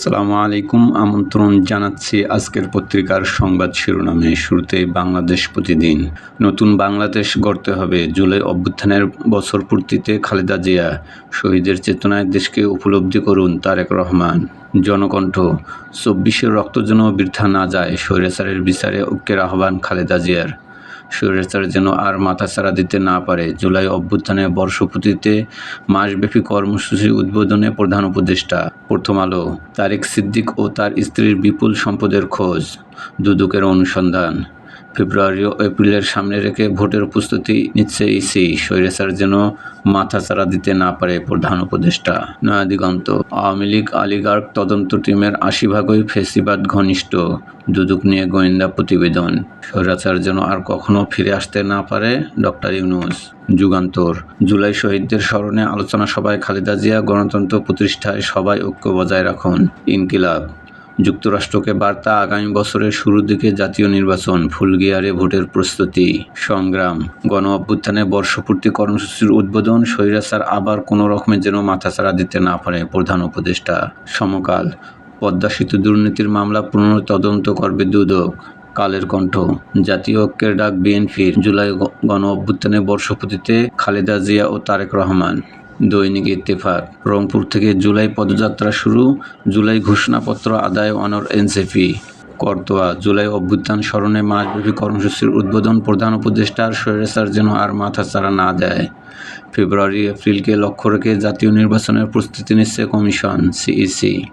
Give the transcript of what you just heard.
আসসালামু আলাইকুম। আমন্ত্রণ জানাচ্ছি আজকের পত্রিকার সংবাদ শিরোনামে। শুরুতে বাংলাদেশ প্রতিদিন। নতুন বাংলাদেশ গড়তে হবে। জুলাই অভ্যুত্থানের বছর পূর্তিতে খালেদা জিয়া শহীদের চেতনায় দেশকে উপলব্ধি করুন তারেক রহমান। জনকণ্ঠ। চব্বিশের রক্ত যেন না যায়, স্বৈরাচারের বিচারে ঐক্যের আহ্বান খালেদা জিয়ার। স্বৈরাচার যেন আর মাথাছাড়া দিতে না পারে। জুলাই অভ্যুত্থানের বর্ষপূর্তিতে মাসব্যাপী কর্মসূচি উদ্বোধনে প্রধান উপদেষ্টা। প্রথম আলো, তারেক সিদ্দিক ও তার স্ত্রীর বিপুল সম্পদের খোঁজ, দুদকের অনুসন্ধান। ফেব্রুয়ারি ও এপ্রিলের সামনে রেখে ভোটের প্রস্তুতি নিচ্ছে ইসি। স্বৈরাচার যেন মাথাচাড়া দিতে না পারে প্রধান উপদেষ্টা। নয়াদিগন্ত আওয়ামী লীগ আলিগার্গ তদন্ত টিমের আশি ভাগই ফেসিবাদ ঘনিষ্ঠ। দুদক নিয়ে গোয়েন্দা প্রতিবেদন। স্বৈরাচার যেন আর কখনো ফিরে আসতে না পারে ডক্টর ইউনুস। যুগান্তর। জুলাই শহীদদের স্মরণে আলোচনা সভায় খালেদা জিয়া গণতন্ত্র প্রতিষ্ঠায় সবাই ঐক্য বজায় রাখুন। ইনকিলাব। যুক্তরাষ্ট্রকে বার্তা আগামী বছরের শুরুর দিকে জাতীয় নির্বাচন, ফুলগিয়ারে ভোটের প্রস্তুতি, সংগ্রাম, গণ অভ্যুত্থানে বর্ষপূর্তি কর্মসূচির উদ্বোধন, স্বৈরাচার আবার কোনো রকমে যেন মাথাচাড়া দিতে না পারে প্রধান উপদেষ্টা। সমকাল, পদ্মা সেতু দুর্নীতির মামলা পুনঃ তদন্ত করবে দুদক। কালের কণ্ঠ, জাতীয় ঐক্যের ডাক বিএনপির জুলাই গণ অভ্যুত্থানে বর্ষপূর্তিতে খালেদা জিয়া ও তারেক রহমান। দৈনিক ইত্তেফাক। রংপুর থেকে জুলাই পদযাত্রা শুরু, জুলাই ঘোষণাপত্র আদায় অনর এনসিপি। করতোয়া, জুলাই অভ্যুত্থান স্মরণে মাসব্যাপী কর্মসূচির উদ্বোধন প্রধান উপদেষ্টার স্বৈরাচার যেন আর মাথা ছাড়া না দেয়। ফেব্রুয়ারি, এপ্রিলকে লক্ষ্য রেখে জাতীয় নির্বাচনের প্রস্তুতি নিচ্ছে কমিশন, সিইসি।